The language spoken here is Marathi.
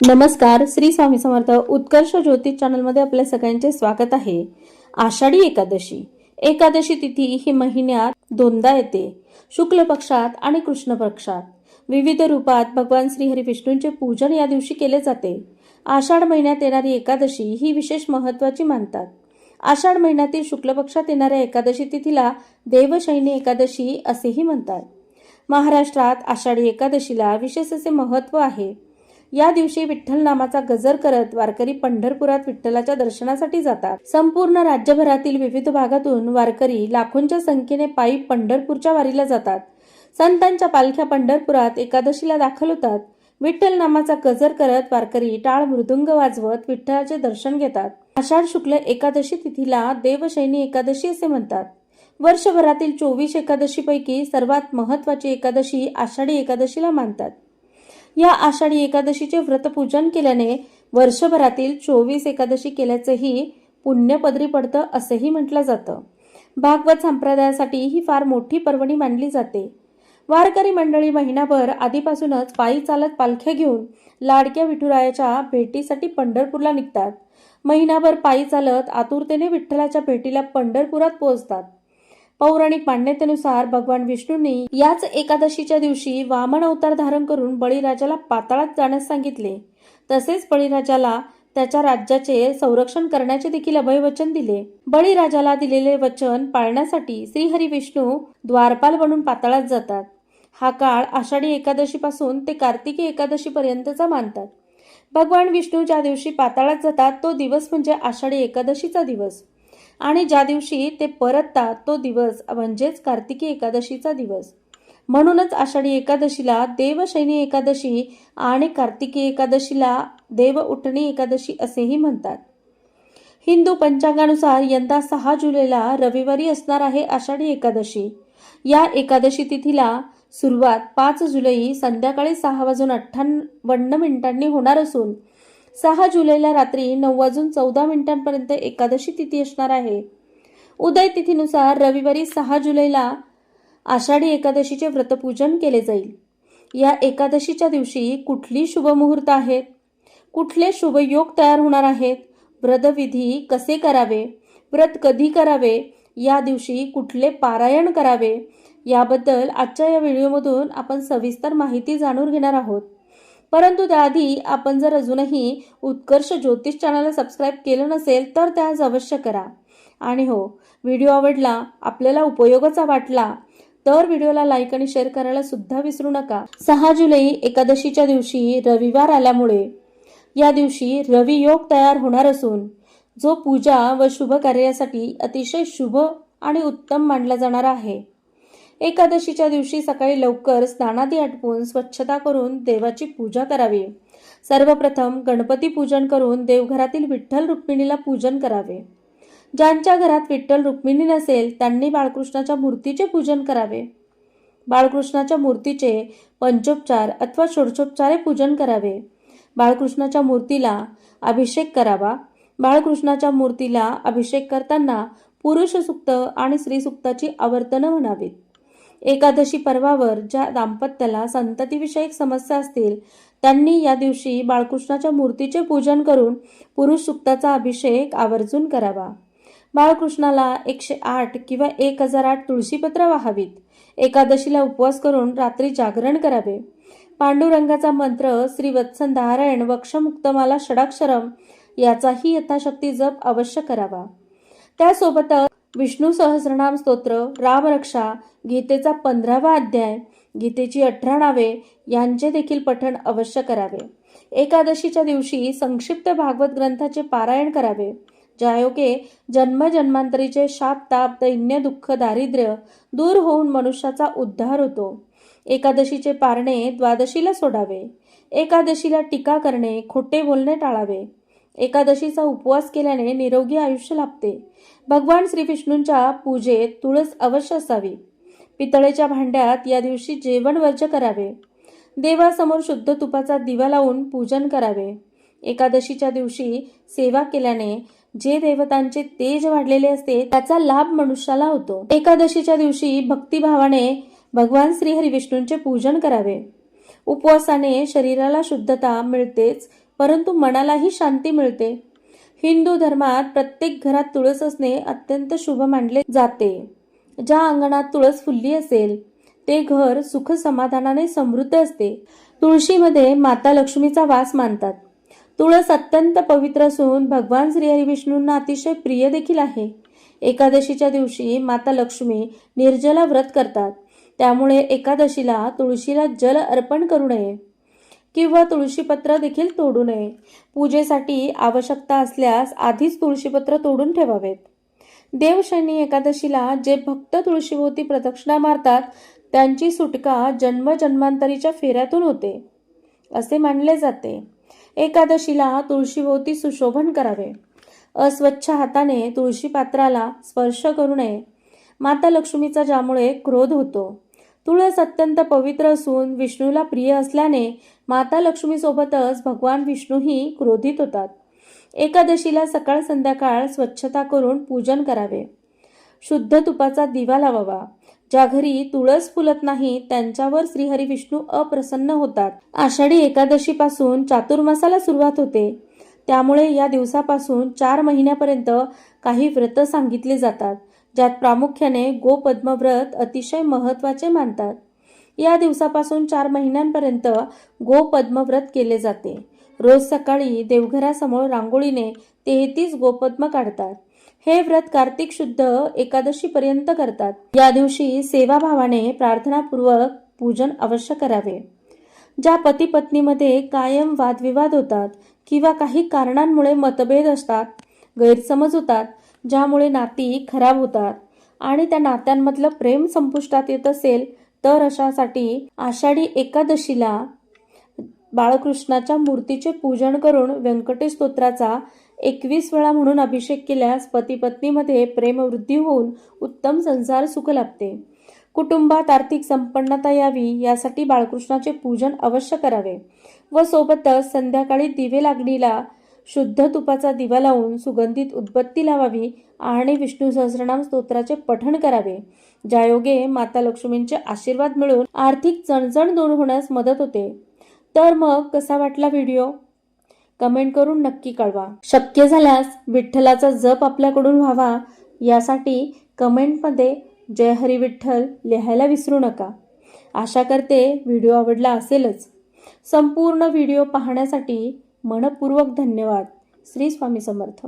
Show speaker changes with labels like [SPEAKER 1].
[SPEAKER 1] नमस्कार श्री स्वामी समर्थ उत्कर्ष ज्योतिष चॅनलमध्ये आपल्या सगळ्यांचे स्वागत आहे. आषाढी एकादशी. एकादशी तिथी ही महिन्यात दोनदा येते. शुक्ल पक्षात आणि कृष्ण पक्षात. विविध रूपात भगवान श्री हरी विष्णूंचे पूजन या दिवशी केले जाते. आषाढ महिन्यात येणारी एकादशी ही विशेष महत्वाची मानतात. आषाढ महिन्यातील शुक्ल पक्षात येणाऱ्या एकादशी तिथीला देवशैनी एकादशी असेही म्हणतात. महाराष्ट्रात आषाढी एकादशीला विशेष असे महत्त्व आहे. या दिवशी विठ्ठल नामाचा गजर करत वारकरी पंढरपुरात विठ्ठलाच्या दर्शनासाठी जातात. संपूर्ण राज्यभरातील विविध भागातून वारकरी लाखोंच्या संख्येने पायी पंढरपूरच्या वारीला जातात. संतांच्या पालख्या पंढरपुरात एकादशीला दाखल होतात. विठ्ठल नामाचा गजर करत वारकरी टाळ मृदुंग वाजवत विठ्ठलाचे दर्शन घेतात. आषाढ शुक्ल एकादशी तिथीला देवशैनी एकादशी असे म्हणतात. वर्षभरातील चोवीस एकादशीपैकी सर्वात महत्वाची एकादशी आषाढी एकादशीला मानतात. या आषाढी एकादशीचे व्रतपूजन केल्याने वर्षभरातील चोवीस एकादशी केल्याचंही पुण्यपदरी पडतं असंही म्हटलं जातं. भागवत संप्रदायासाठी ही फार मोठी पर्वणी मानली जाते. वारकरी मंडळी महिनाभर आधीपासूनच पायी चालत पालख्या घेऊन लाडक्या विठुरायाच्या भेटीसाठी पंढरपूरला निघतात. महिनाभर पायी चालत आतुरतेने विठ्ठलाच्या भेटीला पंढरपुरात पोहोचतात. पौराणिक मान्यतेनुसार भगवान विष्णूंनी याच एकादशीच्या दिवशी वामन अवतार धारण करून बळीराजाला पाताळात जाण्यास सांगितले. तसेच बळीराजाला त्याच्या राज्याचे संरक्षण करण्याचे देखील अभयवचन दिले. बळीराजाला दिलेले वचन पाळण्यासाठी श्रीहरी विष्णू द्वारपाल बनून पाताळात जातात. हा काळ आषाढी एकादशीपासून ते कार्तिकी एकादशीपर्यंतचा मानतात. भगवान विष्णू ज्या दिवशी पाताळात जातात तो दिवस म्हणजे आषाढी एकादशीचा दिवस. आणि ज्या दिवशी ते परततात तो दिवस म्हणजेच कार्तिकी एकादशीचा दिवस. म्हणूनच आषाढी एकादशीला देवशैनी एकादशी आणि कार्तिकी एकादशीला देव उठणी एकादशी असेही म्हणतात. हिंदू पंचांगानुसार यंदा सहा जुलैला रविवारी असणार आहे आषाढी एकादशी. या एकादशी तिथीला सुरुवात पाच जुलै संध्याकाळी सहा वाजून अठ्ठावन्न मिनिटांनी होणार असून सहा जुलैला रात्री नऊ वाजून चौदा मिनिटांपर्यंत एकादशी तिथी असणार आहे. उदय तिथीनुसार रविवारी सहा जुलैला आषाढी एकादशीचे व्रतपूजन केले जाईल. या एकादशीच्या दिवशी कुठली शुभमुहूर्त आहेत? कुठले शुभयोग तयार होणार आहेत? व्रतविधी कसे करावे? व्रत कधी करावे? या दिवशी कुठले पारायण करावे? याबद्दल आजच्या या व्हिडिओमधून आपण सविस्तर माहिती जाणून घेणार आहोत. परंतु त्याआधी आपण जर अजूनही उत्कर्ष ज्योतिष चॅनलला सबस्क्राईब केलं नसेल तर त्यास अवश्य करा. आणि हो व्हिडिओ आवडला आपल्याला उपयोगाचा वाटला तर व्हिडिओला लाईक आणि शेअर करायला सुद्धा विसरू नका. सहा जुलै एकादशीच्या दिवशी रविवार आल्यामुळे या दिवशी रवी योग तयार होणार असून जो पूजा व शुभ कार्यासाठी अतिशय शुभ आणि उत्तम मानला जाणार आहे. एकादशीच्या दिवशी सकाळी लवकर स्नानादी आटपून स्वच्छता करून देवाची पूजा करावी. सर्वप्रथम गणपती पूजन करून देवघरातील विठ्ठल रुक्मिणीला पूजन करावे. ज्यांच्या घरात विठ्ठल रुक्मिणी नसेल त्यांनी बाळकृष्णाच्या मूर्तीचे पूजन करावे. बाळकृष्णाच्या मूर्तीचे पंचोपचार अथवा षोडशोपचारे पूजन करावे. बाळकृष्णाच्या मूर्तीला अभिषेक करावा. बाळकृष्णाच्या मूर्तीला अभिषेक करताना पुरुष सुक्त आणि स्त्री सुक्ताची आवर्तनं म्हणावीत. एकादशी पर्वावर ज्या दाम्पत्याला संततीविषयक समस्या असतील त्यांनी या दिवशी बाळकृष्णाच्या मूर्तीचे पूजन करून पुरुष सुक्ताचा अभिषेक आवर्जून करावा. बाळकृष्णाला एकशे आठ किंवा एक हजार आठ तुळशीपत्र वाहावीत. एकादशीला उपवास करून रात्री जागरण करावे. पांडुरंगाचा मंत्र श्री नारायण वक्षमुक्तमाला षडाक्षरम याचाही यथाशक्ती जप अवश्य करावा. त्यासोबतच विष्णू सहस्रनाम स्तोत्र रामरक्षा गीतेचा पंधरावा अध्याय गीतेची अठरा नावे यांचे देखील पठण अवश्य करावे. एकादशीच्या दिवशी संक्षिप्त भागवत ग्रंथाचे पारायण करावे. ज्यायोगे जन्मजन्मांतरीचे शाप ताप दैन्य दुःख दारिद्र्य दूर होऊन मनुष्याचा उद्धार होतो. एकादशीचे पारणे द्वादशीला सोडावे. एकादशीला टीका करणे खोटे बोलणे टाळावे. एकादशीचा उपवास केल्याने निरोगी आयुष्य लाभते. भगवान श्रीविष्णूंच्या पूजेत तुळस अवश्य असावी. पितळेच्या भांड्यात या दिवशी जेवण वर्ज करावे. देवासमोर शुद्ध तुपाचा दिवा लावून पूजन करावे. एकादशीच्या दिवशी सेवा केल्याने जे देवतांचे तेज वाढलेले असते त्याचा लाभ मनुष्याला होतो. एकादशीच्या दिवशी भक्तिभावाने भगवान श्री हरिविष्णूंचे पूजन करावे. उपवासाने शरीराला शुद्धता मिळतेच परंतु मनालाही शांती मिळते. हिंदू धर्मात प्रत्येक घरात तुळस असणे अत्यंत शुभ मानले जाते. ज्या अंगणात तुळस फुलली असेल ते घर सुख समाधानाने समृद्ध असते. तुळशीमध्ये माता लक्ष्मीचा वास मानतात. तुळस अत्यंत पवित्र असून भगवान श्रीहरी विष्णूंना अतिशय प्रिय देखील आहे. एकादशीच्या दिवशी माता लक्ष्मी निर्जला व्रत करतात. त्यामुळे एकादशीला तुळशीला जल अर्पण करू नये. किंवा तुळशीपत्र देखील तोडू नये. पूजेसाठी आवश्यकता असल्यास आधीच तुळशीपत्र तोडून ठेवावेत. देवशनी एकादशीला जे भक्त तुळशीभोवती प्रदक्षिणा मारतात त्यांची सुटका जन्मजन्मांतरीच्या फेऱ्यातून होते असे मानले जाते. एकादशीला तुळशीभोवती सुशोभन करावे. अस्वच्छ हाताने तुळशी पात्राला स्पर्श करू नये. माता लक्ष्मीचा ज्यामुळे क्रोध होतो तुळस अत्यंत पवित्र असून विष्णूला प्रिय असल्याने माता लक्ष्मीसोबतच भगवान विष्णूही क्रोधित होतात. एकादशीला सकाळ संध्याकाळ स्वच्छता करून पूजन करावे. शुद्ध तुपाचा दिवा लावावा. ज्या घरी तुळस फुलत नाही त्यांच्यावर श्रीहरी विष्णू अप्रसन्न होतात. आषाढी एकादशीपासून चातुर्मासाला सुरुवात होते. त्यामुळे या दिवसापासून चार महिन्यापर्यंत काही व्रत सांगितले जातात. ज्यात प्रामुख्याने गोपद्मव्रत अतिशय महत्त्वाचे मानतात. या दिवसापासून चार महिन्यांपर्यंत गोपद्मव्रत केले जाते. रोज सकाळी देवघरासमोर रांगोळीने तेहतीस गोपद्म काढतात. हे व्रत कार्तिक शुद्ध एकादशी पर्यंत करतात. या दिवशी सेवाभावाने प्रार्थनापूर्वक पूजन अवश्य करावे. ज्या पती पत्नीमध्ये कायम वादविवाद होतात किंवा काही कारणांमुळे मतभेद असतात गैरसमज होतात ज्यामुळे नाती खराब होतात. आणि त्या नात्यांमधलं प्रेम संपुष्टात येत असेल तर अशासाठी आषाढी एकादशीला बाळकृष्णाच्या मूर्तीचे पूजन करून व्यंकटेश स्तोत्राचा एकवीस वेळा म्हणून अभिषेक केल्यास पती पत्नीमध्ये प्रेमवृद्धी होऊन उत्तम संसार सुख लाभते. कुटुंबात आर्थिक संपन्नता यावी यासाठी बाळकृष्णाचे पूजन अवश्य करावे. व सोबतच संध्याकाळी दिवे लागणीला शुद्ध तुपाचा दिवा लावून सुगंधित उदबत्ती लावावी आणि विष्णू सहस्रनाम स्तोत्राचे पठण करावे. ज्यायोगे माता लक्ष्मींचे आशीर्वाद मिळून आर्थिक चणचण दूर होण्यास मदत होते. तर मग कसा वाटला व्हिडिओ? कमेंट करून नक्की कळवा. शक्य झाल्यास विठ्ठलाचा जप आपल्याकडून व्हावा यासाठी कमेंटमध्ये जय हरी विठ्ठल लिहायला विसरू नका. आशा करते व्हिडिओ आवडला असेलच. संपूर्ण व्हिडिओ पाहण्यासाठी मनपूर्वक धन्यवाद. श्री स्वामी समर्थ.